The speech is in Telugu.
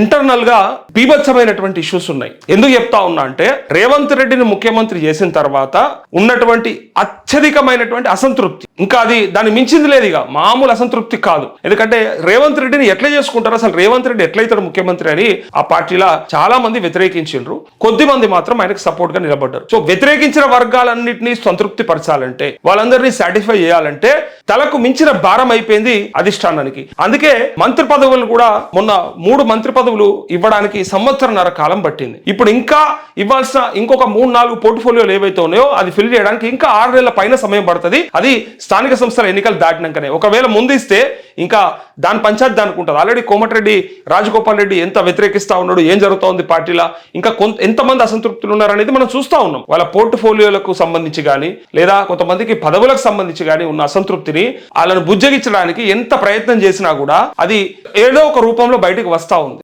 ఇంటర్నల్గా బీభత్సమైనటువంటి ఇష్యూస్ ఉన్నాయి. ఎందుకు చెప్తా ఉన్నా అంటే రేవంత్ రెడ్డిని ముఖ్యమంత్రి చేసిన తర్వాత ఉన్నటువంటి అత్యధికమైనటువంటి అసంతృప్తి. ఇంకా అది దాన్ని మించింది లేదు ఇక. మామూలు అసంతృప్తి కాదు. ఎందుకంటే రేవంత్ రెడ్డిని ఎట్లా చేసుకుంటారు? అసలు రేవంత్ రెడ్డి ఎట్లయితాడు ముఖ్యమంత్రి అని ఆ పార్టీలో చాలా మంది వ్యతిరేకించిండ్రు. కొద్ది మంది మాత్రం ఆయనకు సపోర్ట్గా నిలబడ్డారు. సో వ్యతిరేకించిన వర్గాలన్నింటినీ సంతృప్తి పరచాలంటే వాళ్ళందరినీ సాటిస్ఫై చేయాలంటే తలకు మించిన భారం అయిపోయింది అధిష్టానానికి. అందుకే మంత్రి పదవులు కూడా మొన్న మూడు మంత్రి పదవులు ఇవ్వడానికి సంవత్సరన్నర కాలం పట్టింది. ఇప్పుడు ఇంకా ఇవ్వాల్సిన ఇంకొక మూడు నాలుగు పోర్ట్ఫోలియోలు ఏవైతే ఉన్నాయో అది ఫిల్ చేయడానికి ఇంకా ఆరు నెలల పైన సమయం పడుతుంది. అది స్థానిక సంస్థల ఎన్నికలు దాటినాకనే. ఒకవేళ ముందు ఇస్తే ఇంకా దాని పంచాయతీ దానికి ఉంటుంది. ఆల్రెడీ కోమటిరెడ్డి రాజగోపాల్ రెడ్డి ఎంత వ్యతిరేకిస్తా ఉన్నాడు ఏం జరుగుతూ ఉంది పార్టీలో ఇంకా కొంత ఎంతమంది అసంతృప్తులు ఉన్నారనేది మనం చూస్తా ఉన్నాం. వాళ్ళ పోర్ట్ఫోలియోలకు సంబంధించి కానీ లేదా కొంతమందికి పదవులకు సంబంధించి కానీ ఉన్న అసంతృప్తిని వాళ్ళను బుజ్జగించడానికి ఎంత ప్రయత్నం చేసినా కూడా అది ఏదో ఒక రూపంలో బయటకు వస్తా ఉంది.